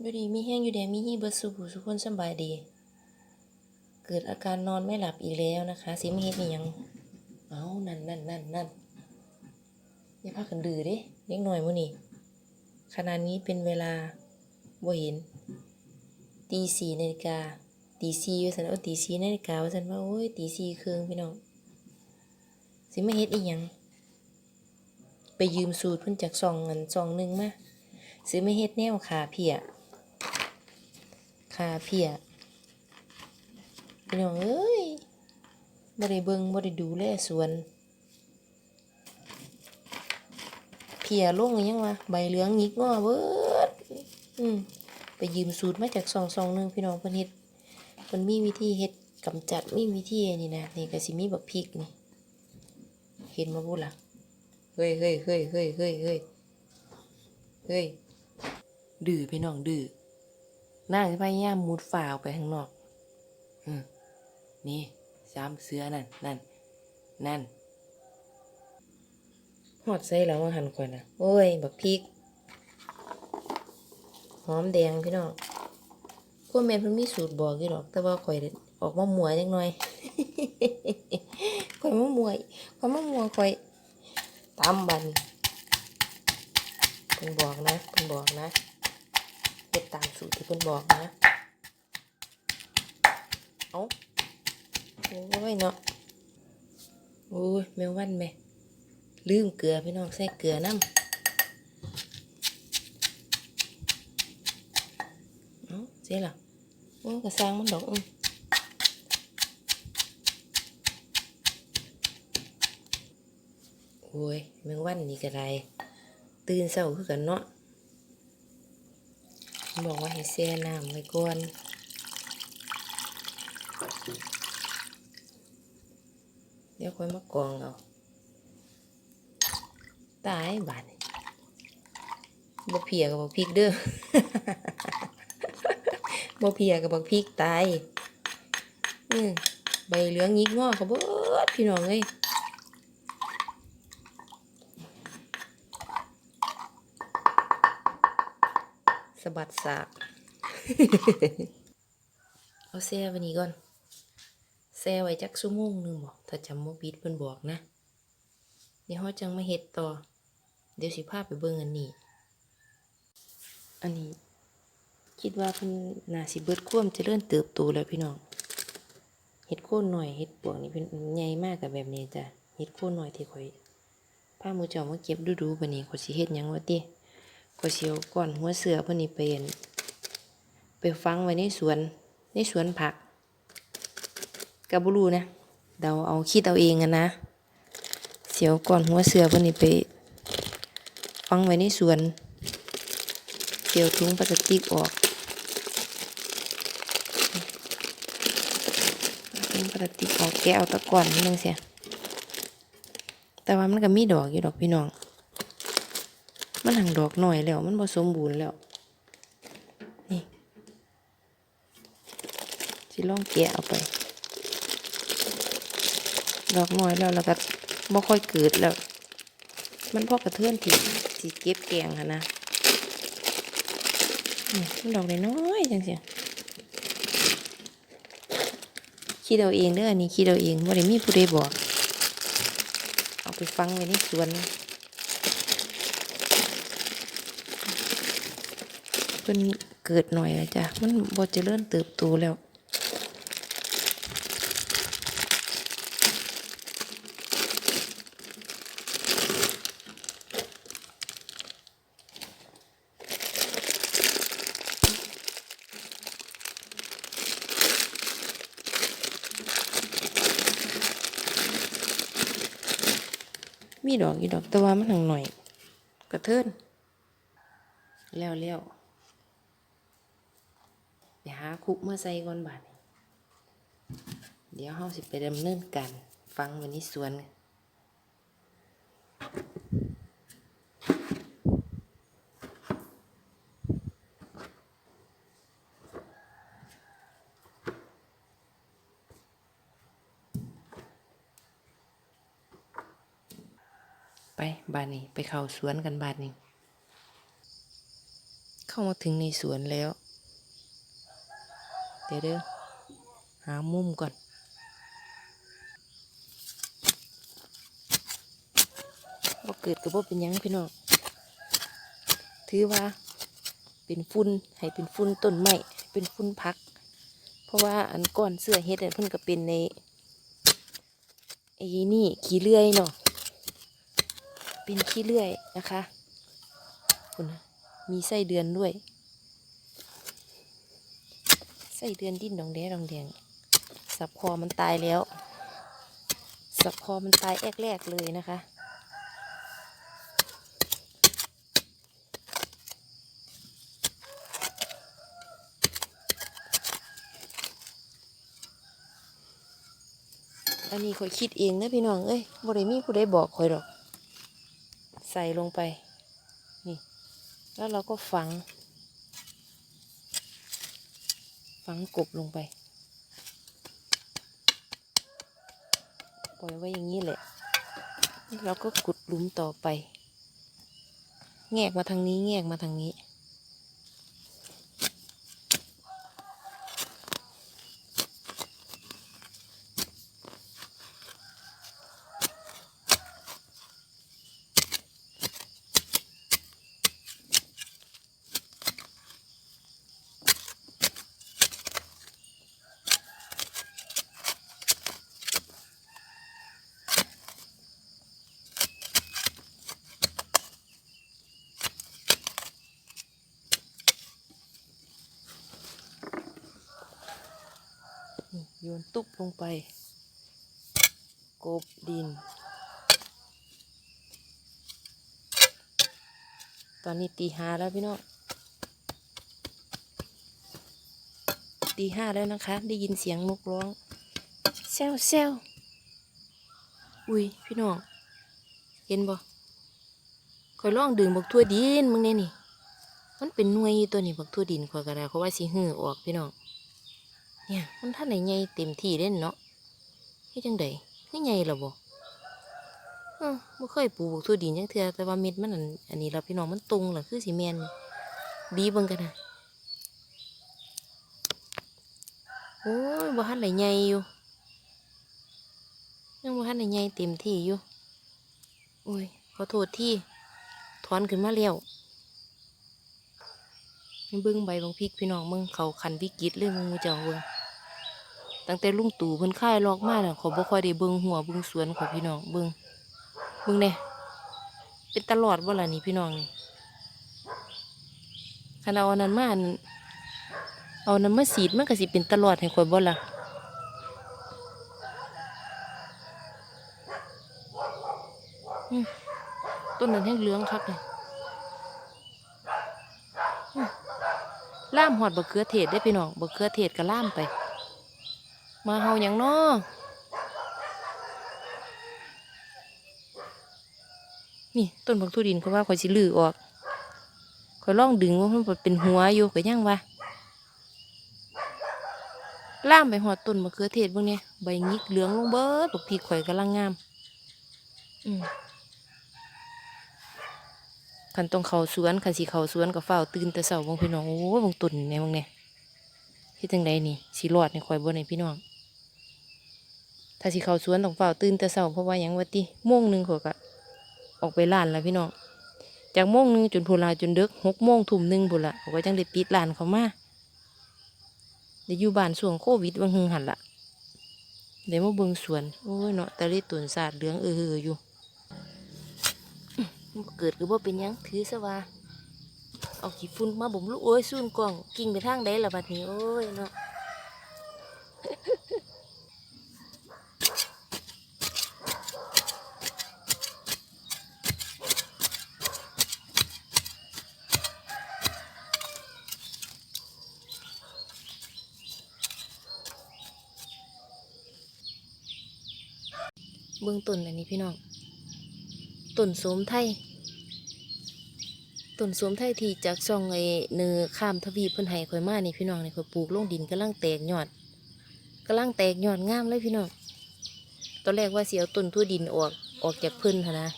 อยู่ดีมีแห้งอยู่แดงมีฮีเบิดสุขสุขคนสบายดี เกิดอาการนอนไม่หลับอีกแล้วนะคะสิไม่เฮ็ดนี่ยัง เอานั่นนั่นนั่นนั่นอย่าพากันดื้อเด้เล็กหน่อยมื้อนี้ขณะนี้เป็นเวลาบ่เห็นตีสี่นาฬิกาตีสี่ว่าสันโอ้ตีสี่นาฬิกาว่าสันว่าโอ้ยตีสี่ครึ่งพี่น้องสิไม่เฮ็ดอีหยัง ไปยืมสูตรเพิ่นจากซองเงินซองหนึงมาซื้อไม่เฮ็ดแนวขาเพีย ขาเพียพี่น้องเอ้ยบ่ได้เบิ่งบ่ได้ดูแลสวน เพียลงยังวะใบเหลืองหงิกงอเบิดอืมไปยืมสูตรมาจากซองซองหนึงพี่น้องเพิ่นเฮ็ดเพิ่นมีวิธีเฮ็ดกำจัดมีวิธีนี่นะนี่ก็สิมีบักพริกนี่เห็นมาพูดล่ะเฮ้ยเฮ้ยเฮ้ยเฮ้ยเฮ้ยเฮ้ยเฮ้ยดื้อพี่น้องดื้อ นั่งพยายามมุดฝ่าออกไปข้างนอกอืมนี่สามเสือนั่นนั่นนั่นหอดใส่แล้วว่าหันก่อนนะโอ้ย บักพริก หอมแดงพี่น้องพวกแม่นเพิ่นมีสูตรบอกอยู่หรอก แต่ว่าข่อยออกมาหมวยจังหน่อยข่อยมาหมวยข่อยมาหมวยข่อยตามบันเพิ่นบอกนะเพิ่นบอกนะ ฮ็ดตามสูตรที่เพิ่นบอกนะเอาโอ้ยเนาะโอ้ยแมววันแม่ลืมเกลือพี่น้องใส่เกลือน้ำเอาเสียละโอ้กระซังมันดอกอืมโอ้ยแมงวันนี่ก็ได้ตื่นเช้าคือกันเนาะ บอกว่าให้แช่น้ำไว้ก่อนเดี๋ยวค่อยมากรองเอาตายบาดบ่เพียกับบ่พริกเด้อบ่เพียกับบ่พริกตายอือใบเหลืองยิกงอเขาเบิดพี่น้องเอ้ยะบัดสาก เอาแซ่ไว้นี่ก่อน แซ่ไว้จักชั่วโมงหนึงบอกถ้าจำบ่ผิดเพิ่นบอกนะ เดี๋ยวเฮาจังมาเฮ็ดต่อ เดี๋ยวสิพาไปเบิ่งอันนี้ อันนี้คิดว่าเพิ่นน่าสิเบิดความเจริญเติบโตแล้วพี่น้องเฮ็ดโคนหน่อยเฮ็ดปวกนี่เป็นใหญ่มากกับแบบนี้จ้ะเฮ็ดโคนหน่อยที่ข่อยพาหมู่เจ้ามาเก็บดูๆบัดนี้ข่อยสิเฮ็ดหยังวะติ ข่อยสิเอาก้อนหัวเสือพิ่นนี่ไปอั่นไปฝังไว้ในสวนในสวนผักกับบรูนะเดาเอาคิดเอาเองอะนะ เสียวก่อนหัวเสือพิ่นนี่ไปฟังไว้ในสวนเสียวถุงพลาสติกออกถุงพลาสติกออกแกเอาตะกอนนิดนึงเสียแต่ว่ามันก็มีดอกอยู่ดอกพี่น้อง มันหังดอกหน่อยแล้ว มันผสมบูรณ์แล้ว นี่สิลองแกะเอาไป ดอกหน้อยแล้วแล้วก็บ่ค่อยเกิดแล้ว มันพอกระเทือนที่สิเก็บแกงค่ะนะนี่มันดอกน้อยจังเสิคิดเอาเองเด้ออันนี้คิดเอาเองบ่ได้มีผู้ใดบอก เอาไปฟังไว้ในสวน พิ่นเกิดหน่อยอะจ้ะมันบ่เจริญเติบโตแล้วมีดอกอยู่ดอกแต่ว่ามันหังหน่อย กระเทินแล้วแล้ว คุเมื่อใส่ก่อนบาดนี้เดี๋ยวเฮาสิไปดำเนินการฟังวันนี้สวนไปบานนี้ไปเข้าสวนกันบานนี้ เข้ามาถึงในสวนแล้ว เดี๋ยวเด้อหามุมก่อนบ่าเกิดกับบ่เป็นยังพี่น้อง ถือว่า เป็นฝุ่นให้เป็นฝุ่นต้นไม้เป็นฝุ่นพัก เพราะว่าอันก้อนเสื้อเฮ็ดเพิ่นก็เป็นในไอ้นี่ขี้เลื่อยเนาะ เป็นขี้เลื่อยนะคะคุณมีไส้เดือนด้วย ไส้เดือนดิ้นดองแดดองแดงสับคอมันตายแล้ว สับคอมันตายแรกๆเลยนะคะอันนี้ข่อยคิดเองนะพี่น้องเอ้ยบ่ได้มีผู้ใดบอกข่อยหรอก ใส่ลงไป นี่ แล้วเราก็ฝัง ฝังกบลงไป ปล่อยไว้อย่างนี้แหละเราก็ขุดหลุมต่อไป แงกมาทางนี้แงกมาทางนี้ โยนตุ๊บลงไป กบดิน ตอนนี้ตีห้าแล้วพี่น้องตีห้าแล้วนะคะ ได้ยินเสียงนกร้องแซวแซวอุ้ยพี่น้อง เห็นบ่คอยลองดึงบักทั่วดินมึงเนี่ยนี่ มันเป็นหน่วยตัวนี้บักทั่วดินคอยกระดาเขาว่าสิหื้อออกพี่น้อง เนี่ยมันท่านไหนใหญ่เต็มที่เล่นเนาะเฮ็ดจังไดคือใหญ่หรอบ่เออบ่เคยปลูกทั่วดินจังเทื่อแต่ว่าเม็ดมันอันนี้เราพี่น้องมันตรงล่ะคือสิแม่นบีเบิ่งกันนะโอ้ยบ่ทันได้ใหญ่อยู่ยังบ่ทันได้ใหญ่เต็มที่อยู่โอ้ยขอโทษที่ถอนขึ้นมาแล้วเบิ่งใบบางพริกพี่น้องเบิ่งเขาคันวิกฤตเลยมึงเจ้าเบิ่ง ตั้งแต่ลุงตู่เพิ่นค่ายลอกมาแล้วเขาบ่ค่อยได้เบิ่งหัวเบิ่งสวนของพี่น้องเบิ่งเบิ่งแน่เป็นตลอดบ่ล่ะนี่พี่น้องนี่คันเอาอันนั้นมาเอาอันนั้นมาสีดมันก็สิเป็นตลอดให้ข่อยบ่ล่ะต้นนั้นแห้งเหลืองคักเลยล่ามหอดบักเขือเทศได้พี่น้องบักเขือเทศก็ล่ามไป มาเฮาอย่างน้อนี่ต้นบักทุดินเขาว่าข่อยสิลือออกข่อยลองดึงว่ามันเป็นหัวอยู่ก็ยังว่าล่ามไปหอดต้นมะเขือเทศเบิ่งเนี่ยใบงิกเหลืองลงเบิดบักพีข่อยกำลังงามอืมคันต้องเขาสวนคันสิเขาสวนก็เฝ้าวตื่นแต่เช้าบางพี่น้องโอ้ยบางต้นเนี่ยบางเนี่ยเฮ็ดจังไดนี่สิรอดในข่อยบ่ในพี่น้อง ถ้าสิเข้าสวนต้องเฝ้าตื่นแต่เช้าเพราะว่าหยังว่าติโมงหนึงเขาก็ออกไปร้านแล้วพี่น้องจากโมงหนึงจนพูนลาจนเดึกหกโมงทุ่มหนึงพุ่นละเขาก็จังได้ปิดร้านเขามาได้อยู่บ้านช่วงโควิดบางหึงหันละได้มาเบิ่งสวนโอ้ยเนาะต่เลยตุนศาสตร์เหลืองเออๆอยู่อื้อบ่เกิดก็บ่เป็นหยังถือซะว่าเอาขี้ฝุ่นมาบ่มลูกโอ้ยซุ่นกล้องกิ่งไปทางใดล่ะบัดนี้โอ้ยเนาะ เบื้องต้นอันนี้พี่น้องต้นโสมไทยต้นโสมไทยที่จากช่องไอ้เนื้อข้ามทวีเพิ่นให้ข่อยมานี่พี่น้องนี่ข่อยปลูกลงดินกำลังแตกยอดกำลังแตกยอดงามเลยพี่น้องตอนแรกว่าเสิเอาต้นทั่วดินออกออกจากพิ่นหั้นนะ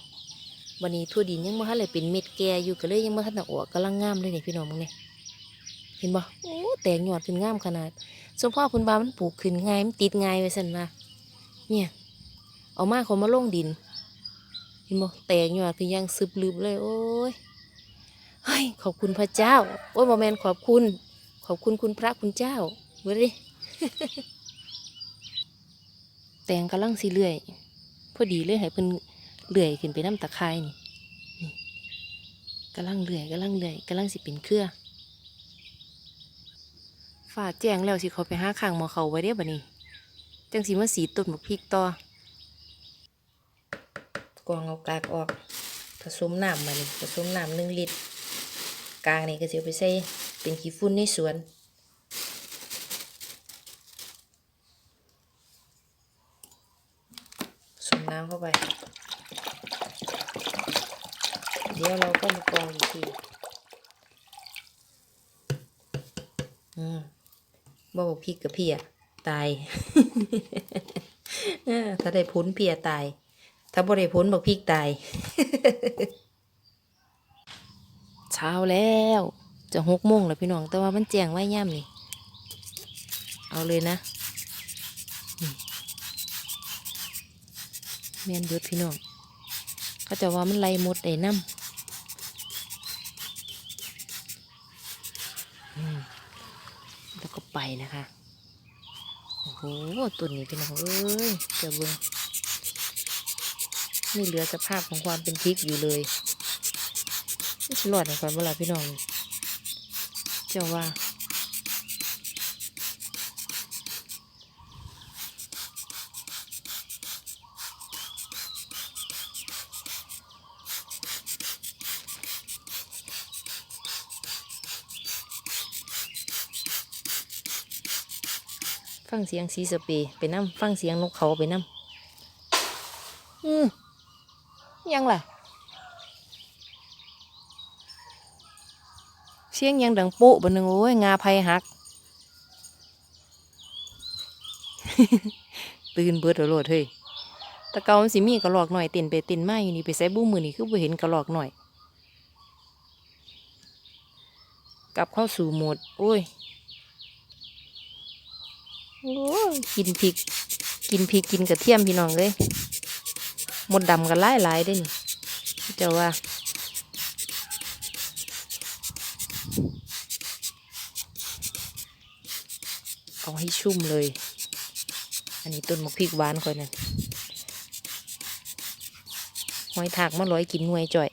วันนี้ทั่วดินยังบ่ทันเลยเป็นเม็ดแก่อยู่ก็เลยยังบ่ทันได้ออกกำลังงามเลยนี่พี่น้องมึงเนี่ยเห็นบ่โอ้แตกยอดขึ้นงามขนาดสมพ่อคุณบามันปลูกขึ้นง่ายมันติดง่ายไว้สั่นว่าเนี่ย เอามาเขามาลงดิน เห็นบ่แตกยอดคือยังซึบลึบเลย โอ้ยเฮ้ยขอบคุณพระเจ้า โอ้ยบอแมนขอบคุณ ขอบคุณคุณพระคุณเจ้าเว้ยดิแตงกำลังสิเลื่อย พอดีเลยให้เพิ่นเลื่อยขึ้นไปน้ำตะไคร่นี่นี่กำลังเลื่อยกำลังเลื่อยกำลังสิเป็นเครือฝ่าแจ้งแล้วสิเขาไปหาข้างหมอเขาไว้ได้อบ่นี้จังสิมาสีต้นบักพริกต่อ กรองเอากากออก ผสมน้ำมานี่ผสมน้ำหนึ่งลิตร กลางนี่ก็จะเอาไปใส่เป็นขี้ฝุ่นในสวนผสมน้ำเข้าไป เดี๋ยวเราก็มากรองอีกทีอืมบอกพริกกับเพียตาย ถ้าได้พุ้นเพียตาย ถ้าบ่ได้พ้นบอกพริกตาย เช้าแล้ว จะหกโมงแล้วพี่น้อง แต่ว่ามันแจงไว้ย่ำนี่ เอาเลยนะนี่แม่นเบิดพี่น้องเขาจะว่ามันไล่หมดได้น้ำแล้วก็ไปนะคะ โอ้โหตัวนี้พี่น้องเอ้ยเจะเบิ่ง ไม่เหลือสภาพของความเป็นพริกอยู่เลยนี่สิรอดในความเวลาพี่น้อง เจ้าว่าฟังเสียงสีสเปรย์ไปน้ำฟังเสียงนกเขาไปน้ำอืม ยังล่ะ เสียงยังดังโป๊บนหนึ่งโอ้ยงาไผ่หัก ตื่นเบิดแล้วโลดเฮ้ยตะเกามสิมีกระหลอกหน่อยเต้นไปเต้นมาอยู่นี่ไปใส่บู้มือนี่คือบ่เห็นกระหลอกหน่อย กลับเข้าสู่โหมดโอ้ยโอ้ยกินพริก กินพริกกินกระเทียมพี่น้องเลย มดดำกันหลายหลายๆเด้นี่เจ้าว่า เอาให้ชุ่มเลย อันนี้ต้นมะพริกหวานค่อยนั่นหอยถากมาร้อยกินหน่วยจ่อย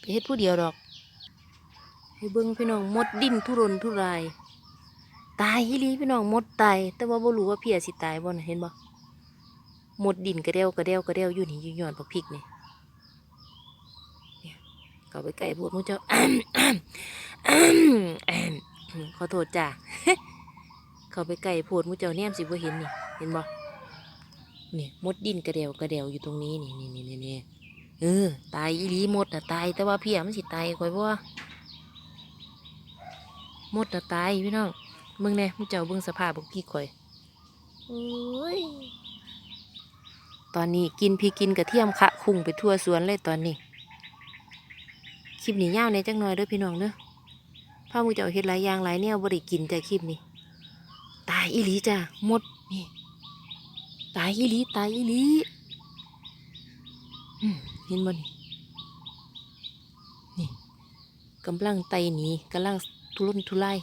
ไป เฮ็ดผู้เดียวดอกให้เบิ่งพี่น้องมดดิ้นทุรนทุราย ตายอีหลีพี่น้องมดตาย แต่ว่าบ่รู้ว่าเพียสิตายบ่น่ะเห็นบ่มดดินกระเดวกระเดวกระเดวอยู่นี่อยู่ย้อนบักพริกนี่เขาไปใกล้พูดมูเจ้าขอโทษจ้าเขาไปใกล้โพดมูเจ้าแนมสิบ่เห็นนี่ เห็นบ่เนี่ยมดดินกระเดวกระเดวอยู่ตรงนี้นี่นี่นี่นี่ เออ ตายอีหลีหมดน่ะตาย แต่ว่าเพียมันสิตายคอยบ่หมดน่ะตายพี่น้องเบิ่งแน่มึงเจ้าเบิ่งสภาพพวกพี่ข่อยโอ้ยตอนนี้กินพี่กินกระเทียมคะคุ้งไปทั่วสวนเลยตอนนี้ คลิปนี้ยาวในจักหน่อยเด้อพี่น้องเด้อพามึงเจ้าเฮ็ดหลายอย่างหลายแนวบ่ได้กินแต่คลิปนี้ ตายอีหลีจ้ะหมดนี่ ตายอีหลี ตายอีหลีอืม เห็นบ่นี่นี่กำลังไตหนีกำลังทุรนทุราย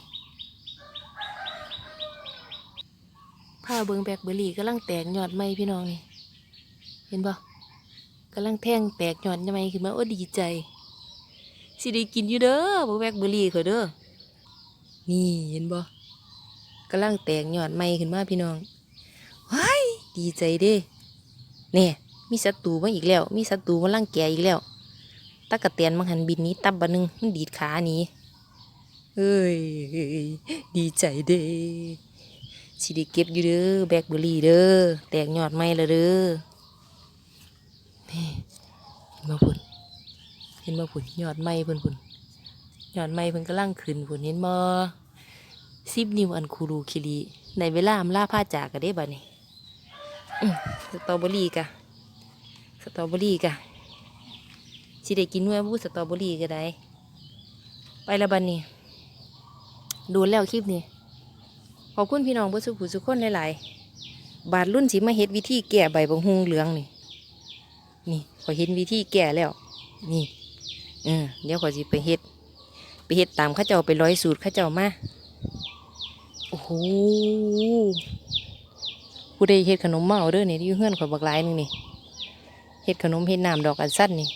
ผ้าเบิงแบกเบอรี่กำลังแตกยอดไม้พี่น้องนี่เห็นบ่กำลังแท่งแตกยอดไม้ขึ้นมาโอ้ดีใจสิได้กินอยู่เด้อบักแบกเบอรี่เขาเด้อนี่เห็นบ่กำลังแตกยอดไม้ขึ้นมาพี่น้องว้ายดีใจเด้เนี่ย มีศัตรูมาอีกแล้ว มีศัตรูมาลังแกอีกแล้วตะกะเตียนมังหันบินนี้ตับบะนึงมันดีดขาหนี้เอ้ยดีใจเด้สิได้เก็บอยู่เด้อแบล็คเบอรี่เด้อแตกยอดไม้และเด้อนี่เห็นบ่พุ่นเห็นบ่พุ่นยอดไม้พิ่นพุ่นยอดไม้พิ่นกำลังขึ้นพุ่นเห็นบ่สิบนิวอันคูรูคิรีในเวลาอำลาผ้าจากกันได้บัดนี้อื้อสตรอเบอรี่กะ สตรอเบอรี่กะสิได้กินหน่วยบูสตรอเบอรี่ก็ได้ ไปละบันนี้ดูแล้วคลิปนี้ ขอบคุณพี่น้องเพื่อสุขุสุขคนหลายๆ บาทรุ่นสิมาเฮ็ดวิธีแก่ใบบงฮุงเหลืองนี่ นี่ขอเห็นวิธีแก่แล้ว นี่เออเดี๋ยวขอสิไปเฮ็ด ไปเฮ็ดตามข้าเจ้าไปร้อยสูตรข้าเจ้ามา โอ้โหผู้ใดเฮ็ดขนมเมาเอาเด้อนี่ที่เฮือนขอยบักลายหนึงนี่ ฮ็ดขนมเฮ็ดน้ำดอกอันสั้นนี่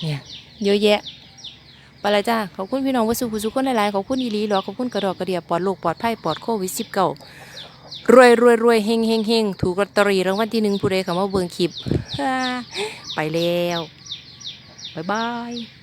เนี่ยเยอะแยะไปเลยจ้าขอบคุณพี่น้องวัสุขุสุขคนหลายๆขอบคุณอีหลีหรอขอบคุณกระดอกกระเดียปลอดโรคปลอดภัยปลอดโควิดสิบเก้ารวยรวยรวยเฮงเฮงเฮงถูกลอตเตอรี่รางวัลที่หนึ่งผู้ใดคำว่าเบิ่งคลิปไปแล้ว บ๊ายบาย